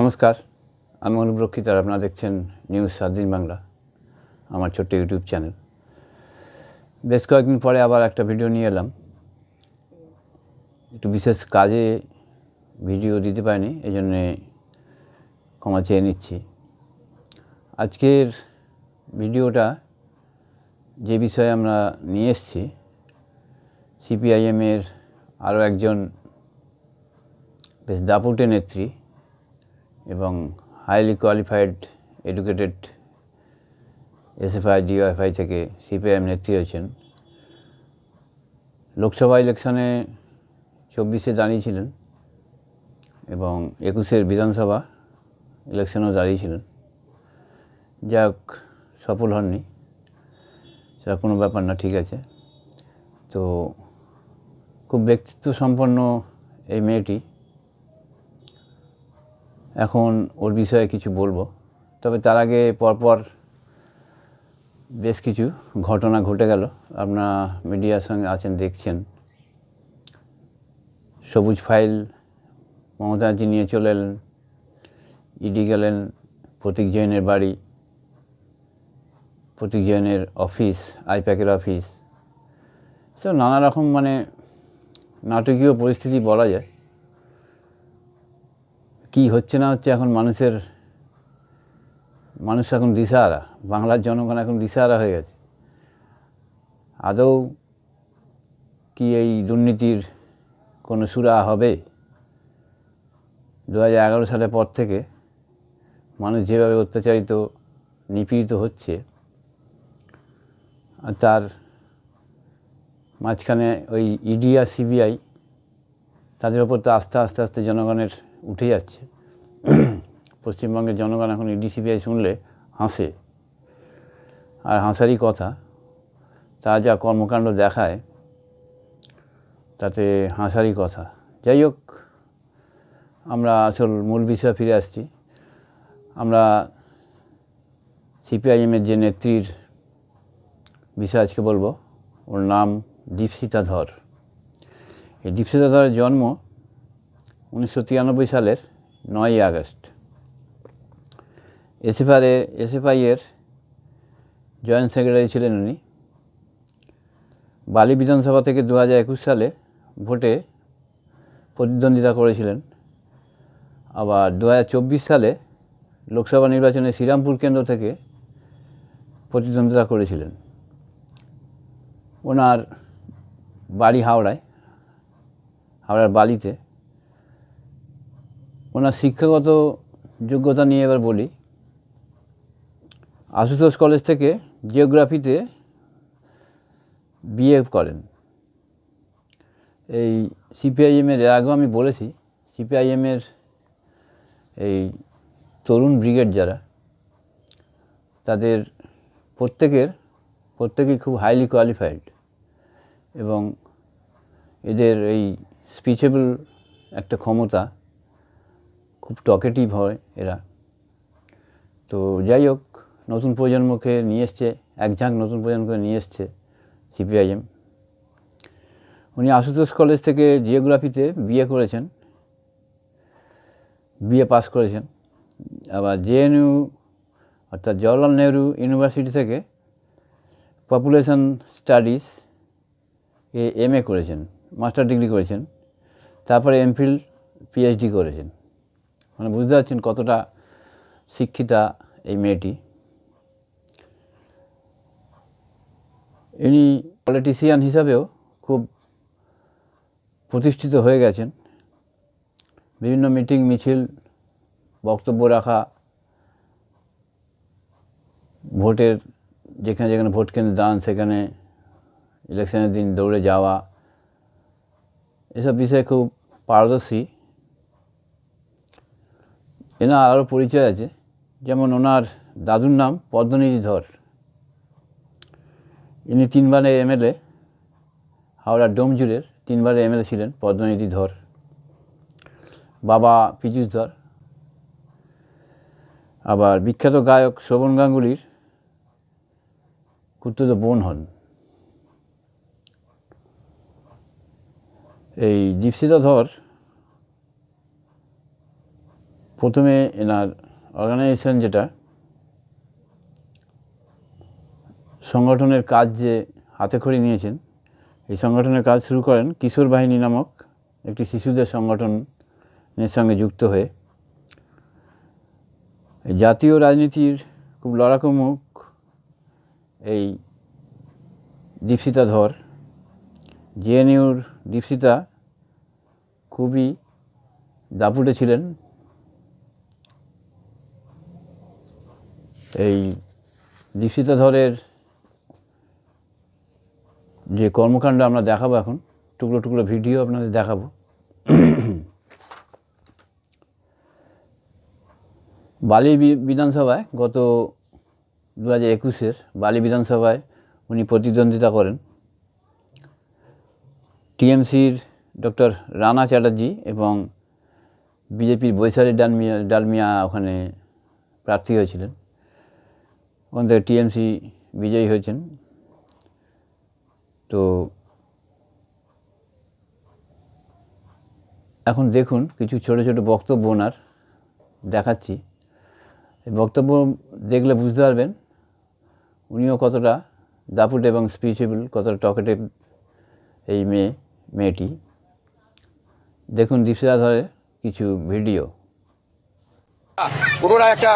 নমস্কার, আমি অনুপ রক্ষিত আর আপনারা দেখছেন নিউজ সাত দিন বাংলা, আমার ছোট্ট ইউটিউব চ্যানেল। বেশ কয়েকদিন পরে আবার একটা ভিডিও নিয়ে এলাম। একটু বিশেষ কাজে ভিডিও দিতে পারিনি, এই জন্যে ক্ষমা চেয়ে নিচ্ছি। আজকের ভিডিওটা যে বিষয়ে আমরা নিয়ে এসেছি, সিপিআইএমের আরও একজন বেশ দাপুটে নেত্রী এবং highly qualified educated SFI DYFI থেকে সিপিআইএম নেত্রী হয়েছেন। লোকসভা ইলেকশনে চব্বিশে দাঁড়িয়েছিলেন এবং একুশের বিধানসভা ইলেকশনেও দাঁড়িয়েছিলেন। যাক, সফল হননি। সেটা কোনো ব্যাপার না, ঠিক আছে। তো খুব ব্যক্তিত্ব সম্পন্ন এই মেয়েটি এখন ওর বিষয়ে কিছু বলব। তবে তার আগে পরপর বেশ কিছু ঘটনা ঘটে গেল। আপনারা মিডিয়ার সঙ্গে আছেন, দেখছেন। সবুজ ফাইল মমতাজি নিয়ে চলে এলেন। ইডি গেলেন প্রতীক জৈনের বাড়ি। প্রতীক জৈনের অফিস, আইপ্যাকের অফিস। সব নানা রকম মানে নাটকীয় পরিস্থিতি বলা যায়। কি হচ্ছে না হচ্ছে এখন মানুষের, মানুষ এখন দিশাহারা, বাংলার জনগণ এখন দিশাহারা হয়ে গেছে। আদৌ কি এই দুর্নীতির কোনো সুরা হবে? দু হাজার এগারো সালের পর থেকে মানুষ যেভাবে অত্যাচারিত, নিপীড়িত হচ্ছে, আর তার মাঝখানে ওই ইডি আর সিবিআই, তাদের ওপর তো আস্তে আস্তে আস্তে জনগণের উঠে যাচ্ছে। পশ্চিমবঙ্গের জনগণ এখন ইডি সিবিআই শুনলে হাসে। আর হাসারই কথা, তা যা কর্মকাণ্ড দেখায়, তাতে হাসারই কথা। যাই হোক, আমরা আসল মূল বিষয়ে ফিরে আসছি। আমরা সিপিআইএমের যে নেত্রীর বিষয় আজকে বলব, ওর নাম দীপশিতা ধর। এই দীপশিতা ধরের জন্ম উনিশশো তিরানব্বই সালের নয়ই আগস্ট। এসএফআরে এসএফআইয়ের জয়েন্ট সেক্রেটারি ছিলেন উনি। বালি বিধানসভা থেকে দু হাজার একুশ সালে ভোটে প্রতিদ্বন্দ্বিতা করেছিলেন। আবার দু হাজার চব্বিশ সালে লোকসভা নির্বাচনে শ্রীরামপুর কেন্দ্র থেকে প্রতিদ্বন্দ্বিতা করেছিলেন। ওনার বাড়ি হাওড়ায়, হাওড়ার বালিতে। ওনার শিক্ষাগত যোগ্যতা নিয়ে এবার বলি। আশুতোষ কলেজ থেকে জিওগ্রাফিতে বিএ করেন। এই সিপিআইএমের এর আগেও আমি বলেছি সিপিআইএমের এই তরুণ ব্রিগেড যারা, তাদের প্রত্যেকের, প্রত্যেকেই খুব হাইলি কোয়ালিফাইড এবং এদের এই স্পিচেবল একটা ক্ষমতা খুব টকেটিভ হয় এরা। তো যাই হোক, নতুন প্রজন্মকে নিয়ে এসছে এক ঝাঁক নতুন প্রজন্মকে নিয়ে এসছে সিপিআইএম। উনি আশুতোষ কলেজ থেকে জিওগ্রাফিতে বিএ করেছেন। বিএ পাস করেছেন। আবার জেএনইউ অর্থাৎ জওয়াহরলাল নেহরু ইউনিভার্সিটি থেকে population studies A M A করেছেন মাস্টার ডিগ্রি করেছেন। তারপরে এমফিল পিএইচডি করেছেন। মানে বুঝতে পারছেন কতটা শিক্ষিতা এই মেয়েটি। ইনি পলিটিশিয়ান হিসাবেও খুব প্রতিষ্ঠিত হয়ে গেছেন। বিভিন্ন মিটিং, মিছিল, বক্তব্য রাখা, ভোটের যেখানে যেখানে ভোট কেন্দ্রে দাঁড়ান সেখানে ইলেকশনের দিন দৌড়ে যাওয়া, এসব বিষয়ে খুব পারদর্শী। এনার আরও পরিচয় আছে। যেমন ওনার দাদুর নাম পদ্মনিধি ধর। ইনি তিনবারে এমএলএ হাওড়ার ডোমজুড়ের তিনবারে এমএলএ ছিলেন পদ্মনিধি ধর। বাবা পীযুষ ধর। আবার বিখ্যাত গায়ক শোভন গাঙ্গুলির কুর্তুতো বোন হন। এই দীপশিতা ধর প্রথমে এনার অর্গানাইজেশন যেটা, সংগঠনের কাজ যে হাতে খড়ি নিয়েছেন, এই সংগঠনের কাজ শুরু করেন কিশোর বাহিনী নামক একটি শিশুদের সংগঠনের সঙ্গে যুক্ত হয়ে। জাতীয় রাজনীতির খুব লড়াকু মুখ এই দীপশিতা ধর। জেএনইউর দীপশিতা খুবই দাপুটে ছিলেন। এই দীপশিতা ধরের যে কর্মকাণ্ড আমরা দেখাবো এখন, টুকরো টুকরো ভিডিও আপনাদের দেখাবো। বালি বিধানসভায় গত দু হাজার একুশের বালি বিধানসভায় উনি প্রতিদ্বন্দ্বিতা করেন। টিএমসির ডক্টর রানা চ্যাটার্জি এবং বিজেপির বৈশালী ডালমিয়া ডালমিয়া ওখানে প্রার্থী হয়েছিলেন। ওখান থেকে টিএমসি বিজয়ী হয়েছেন। তো এখন দেখুন কিছু ছোট ছোট বক্তব্য ওনার দেখাচ্ছি। বক্তব্য দেখলে বুঝতে পারবেন উনিও কতটা দাপুট এবং স্পিচেবল, কতটা টকেটিভ এই মেয়ে, মেয়েটি। দেখুন দীপশিতা ধরে কিছু ভিডিও। পুরোটা একটা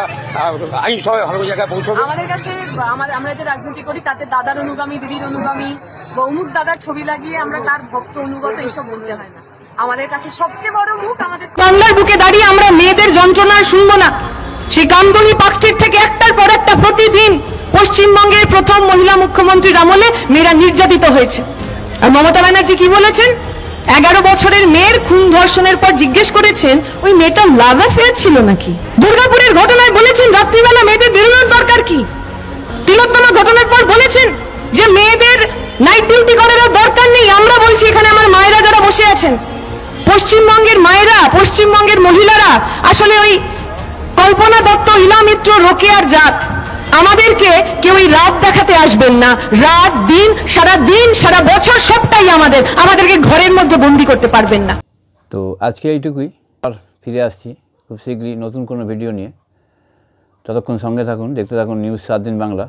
আইন সবাই ভালো জায়গায় পৌঁছবে। আমাদের কাছে আমাদের আমরা যে রাজনীতি করি তাতে দাদার অনুগামী দিদির অনুগামী বা অমুক দাদার ছবি লাগিয়ে আমরা তার ভক্ত অনুগত এইসব বলতে হয় না। আমাদের কাছে সবচেয়ে বড় মুখ আমাদের বাংলার বুকে দাঁড়িয়ে আমরা মেয়েদের যন্ত্রণা শুনব না। সেই কামদুনি পার্কস্ট্রিট থেকে একটার পর একটা প্রতিদিন পশ্চিমবঙ্গের প্রথম মহিলা মুখ্যমন্ত্রীর আমলে মেয়েরা নির্যাতিত হয়েছে। আর মমতা ব্যানার্জি কি বলেছেন? এগারো বছরের মেয়ের খুন ধর্ষণের পর জিজ্ঞেস করেছেন, ওই মেয়েটার লাভ অ্যাফেয়ার ছিল নাকি? দুর্গাপুরের ঘটনায় বলেছেন, রাত্রিবেলা মেয়েদের বেরোনোর দরকার কি? তিলোত্তমা ঘটনার পর বলেছেন যে, মেয়েদের নাইট ডিউটি করার দরকার নেই, আমরা বলছি এখানে আমার মায়েরা যারা বসে আছেন, পশ্চিমবঙ্গের মায়েরা, পশ্চিমবঙ্গের মহিলারা, আসলে ওই কল্পনা দত্ত ইলা মিত্র, রোকেয়ার জাত আমাদেরকে কেউ এই রাত দেখাতে আসবেন না। রাত, দিন, সারা দিন, সারা বছর সবটাই আমাদের। আমাদেরকে ঘরের মধ্যে বন্দি করতে পারবেন না। তো আজকে এইটুকুই। আর ফিরে আসছি খুব শীঘ্রই নতুন কোনো ভিডিও নিয়ে। ততক্ষণ সঙ্গে থাকুন, দেখতে থাকুন নিউজ সাত দিন বাংলা।